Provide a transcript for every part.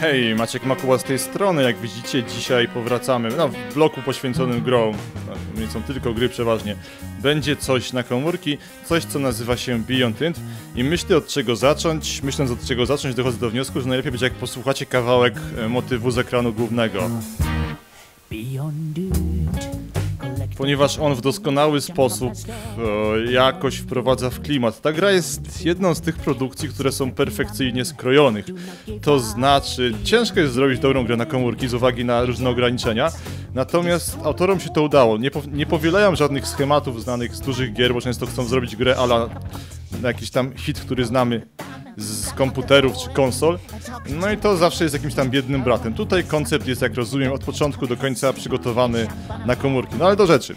Hej, Maciek Makuła z tej strony. Jak widzicie, dzisiaj powracamy no, w bloku poświęconym grą. No, nie są tylko gry przeważnie. Będzie coś na komórki, coś co nazywa się Beyond Wind i myślę od czego zacząć. Myśląc od czego zacząć, dochodzę do wniosku, że najlepiej będzie jak posłuchacie kawałek e, motywu z ekranu głównego. Beyond. Ponieważ on w doskonały sposób e, jakoś wprowadza w klimat. Ta gra jest jedną z tych produkcji, które są perfekcyjnie skrojonych. To znaczy, ciężko jest zrobić dobrą grę na komórki z uwagi na różne ograniczenia, natomiast autorom się to udało. Nie, po, nie powielają żadnych schematów znanych z dużych gier, bo często chcą zrobić grę ala na jakiś tam hit, który znamy z komputerów czy konsol. No i to zawsze jest jakimś tam biednym bratem. Tutaj koncept jest, jak rozumiem, od początku do końca przygotowany na komórki. No ale do rzeczy.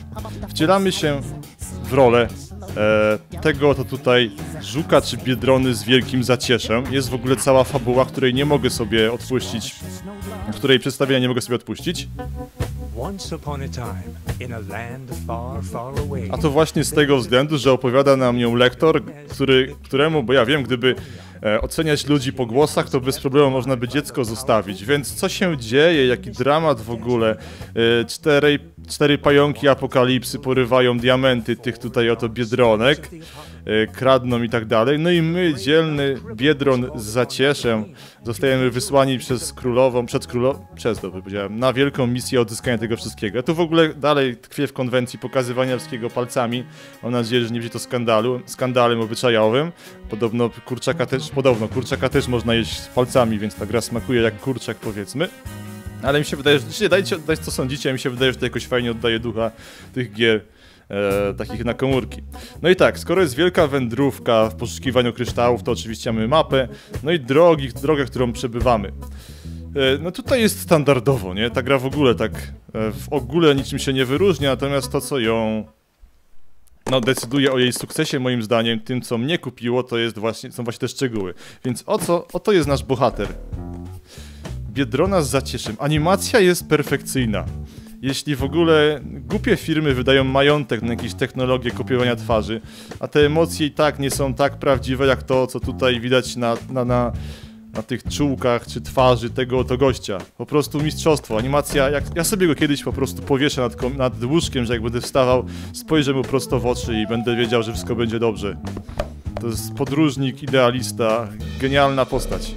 Wcielamy się w rolę e, tego to tutaj żuka czy biedrony z wielkim zacieszem. Jest w ogóle cała fabuła, której nie mogę sobie odpuścić, której przedstawienia nie mogę sobie odpuścić. A to właśnie z tego względu, że opowiada nam ją lektor, który, któremu, bo ja wiem, gdyby oceniać ludzi po głosach, to bez problemu można by dziecko zostawić. Więc co się dzieje, jaki dramat w ogóle. E, cztery, cztery pająki apokalipsy porywają diamenty tych tutaj oto biedronek, e, kradną i tak dalej. No i my, dzielny biedron z zacieszem, zostajemy wysłani przez królową, przed królową, przez to powiedziałem, na wielką misję odzyskania tego wszystkiego. Tu w ogóle dalej tkwię w konwencji pokazywania wszystkiego palcami. Mam nadzieję, że nie będzie to skandalu, skandalem obyczajowym. Podobno kurczaka też, podobno kurczaka też można jeść palcami, więc ta gra smakuje jak kurczak powiedzmy. Ale mi się wydaje, że dajcie, dajcie co sądzicie, a mi się wydaje, że to jakoś fajnie oddaje ducha tych gier. E, takich na komórki. No i tak, skoro jest wielka wędrówka w poszukiwaniu kryształów, to oczywiście mamy mapę, no i drogi, drogę, którą przebywamy. E, no tutaj jest standardowo, nie? Ta gra w ogóle tak e, w ogóle niczym się nie wyróżnia, natomiast to, co ją no, decyduje o jej sukcesie, moim zdaniem, tym, co mnie kupiło, to jest właśnie, są właśnie te szczegóły. Więc o co, oto jest nasz bohater. Biedrona z zacieszem. Animacja jest perfekcyjna. Jeśli w ogóle głupie firmy wydają majątek na jakieś technologie kopiowania twarzy, a te emocje i tak nie są tak prawdziwe jak to, co tutaj widać na, na, na, na tych czułkach czy twarzy tego oto gościa. Po prostu mistrzostwo. Animacja, jak ja sobie go kiedyś po prostu powieszę nad, nad łóżkiem, że jak będę wstawał, spojrzę mu prosto w oczy i będę wiedział, że wszystko będzie dobrze. To jest podróżnik, idealista, genialna postać.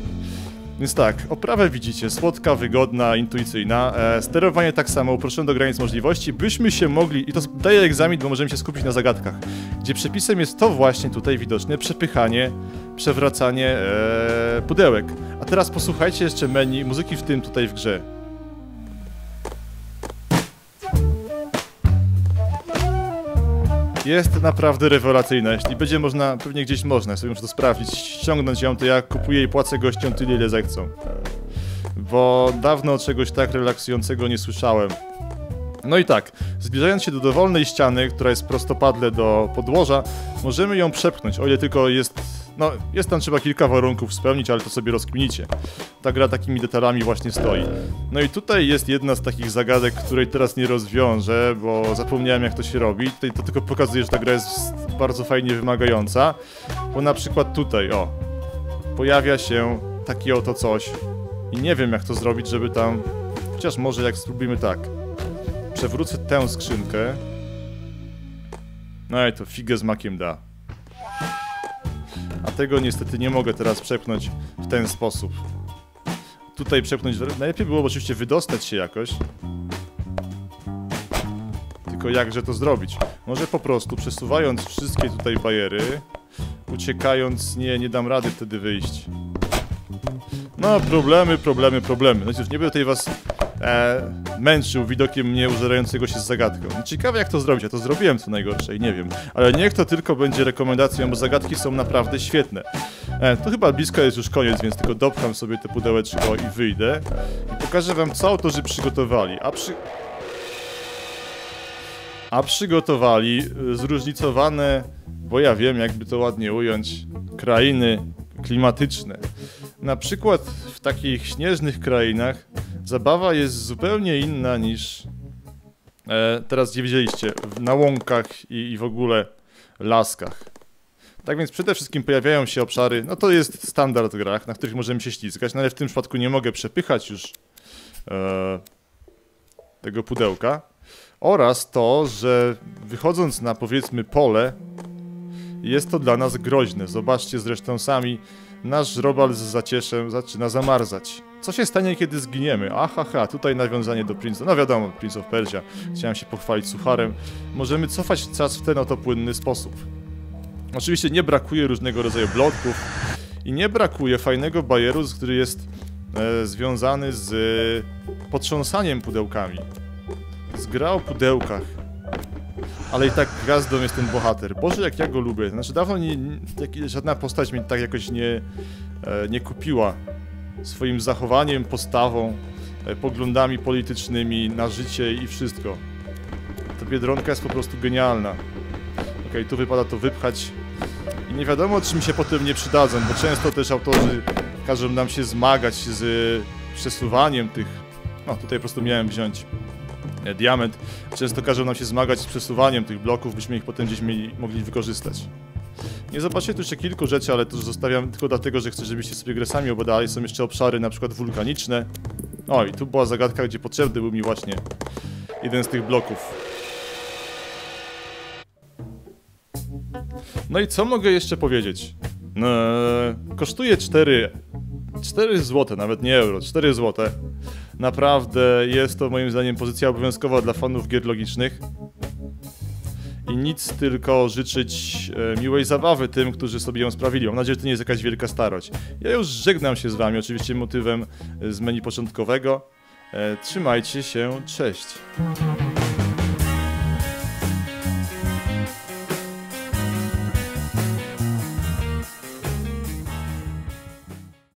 Więc tak, oprawę widzicie, słodka, wygodna, intuicyjna. E, sterowanie tak samo, uproszczone do granic możliwości, byśmy się mogli, i to daje egzamin, bo możemy się skupić na zagadkach, gdzie przepisem jest to właśnie tutaj widoczne, przepychanie, przewracanie e, pudełek. A teraz posłuchajcie jeszcze menu, muzyki w tym tutaj w grze. Jest naprawdę rewelacyjna. Jeśli będzie można, pewnie gdzieś można, sobie muszę to sprawdzić, ściągnąć ją, to ja kupuję i płacę gościom tyle, ile zechcą. Bo dawno czegoś tak relaksującego nie słyszałem. No i tak, zbliżając się do dowolnej ściany, która jest prostopadle do podłoża, możemy ją przepchnąć, o ile tylko jest... No, jest tam trzeba kilka warunków spełnić, ale to sobie rozkminicie. Ta gra takimi detalami właśnie stoi. No i tutaj jest jedna z takich zagadek, której teraz nie rozwiążę, bo zapomniałem jak to się robi. Tutaj to tylko pokazuje, że ta gra jest bardzo fajnie wymagająca. Bo na przykład tutaj, o, pojawia się takie oto coś. I nie wiem jak to zrobić, żeby tam... Chociaż może jak spróbujmy tak. Przewrócę tę skrzynkę. No i to figę z makiem da. A tego niestety nie mogę teraz przepchnąć w ten sposób. Tutaj przepchnąć... Najlepiej było oczywiście wydostać się jakoś. Tylko jakże to zrobić? Może po prostu przesuwając wszystkie tutaj bariery, uciekając... Nie, nie dam rady wtedy wyjść. No, problemy, problemy, problemy. No cóż, nie będę tutaj was e, męczył widokiem mnie użerającego się z zagadką. Ciekawe jak to zrobić, ja to zrobiłem co najgorsze i nie wiem. Ale niech to tylko będzie rekomendacją, bo zagadki są naprawdę świetne. E, to chyba blisko jest już koniec, więc tylko dopcham sobie te pudełeczko i wyjdę. I pokażę wam co autorzy przygotowali. A przy... A przygotowali y, zróżnicowane, bo ja wiem jakby to ładnie ująć, krainy klimatyczne. Na przykład w takich śnieżnych krainach zabawa jest zupełnie inna niż e, teraz gdzie widzieliście, na łąkach i, i w ogóle laskach. Tak więc przede wszystkim pojawiają się obszary, no to jest standard grach, na których możemy się ślizgać, no ale w tym przypadku nie mogę przepychać już e, tego pudełka. Oraz to, że wychodząc na powiedzmy pole, jest to dla nas groźne. Zobaczcie zresztą sami, nasz robal z zacieszem zaczyna zamarzać. Co się stanie, kiedy zginiemy? Ahaha, tutaj nawiązanie do Prince'a. No wiadomo, Prince of Persia. Chciałem się pochwalić sucharem. Możemy cofać czas w ten oto płynny sposób. Oczywiście nie brakuje różnego rodzaju blotków i nie brakuje fajnego bajeru, który jest e, związany z e, potrząsaniem pudełkami. Z gra o pudełkach. Ale i tak gwiazdą jest ten bohater. Boże, jak ja go lubię. Znaczy dawno nie, nie, żadna postać mnie tak jakoś nie, e, nie kupiła. Swoim zachowaniem, postawą, e, poglądami politycznymi na życie i wszystko. Ta Biedronka jest po prostu genialna. Okej, tu wypada to wypchać. I nie wiadomo, czy mi się potem nie przydadzą, bo często też autorzy każą nam się zmagać z przesuwaniem tych... No, tutaj po prostu miałem wziąć diament. Często każą nam się zmagać z przesuwaniem tych bloków, byśmy ich potem gdzieś mieli, mogli wykorzystać. Nie zobaczycie tu jeszcze kilku rzeczy, ale to zostawiam tylko dlatego, że chcę, żebyście sobie grę sami obadali. Są jeszcze obszary na przykład wulkaniczne. O, i tu była zagadka, gdzie potrzebny był mi właśnie jeden z tych bloków. No i co mogę jeszcze powiedzieć? Eee, kosztuje 4, 4 zł, nawet nie euro, 4 zł. Naprawdę jest to moim zdaniem pozycja obowiązkowa dla fanów gier logicznych. I nic tylko życzyć e, miłej zabawy tym, którzy sobie ją sprawili. Mam nadzieję, że to nie jest jakaś wielka starość. Ja już żegnam się z wami, oczywiście motywem e, z menu początkowego. E, trzymajcie się, cześć.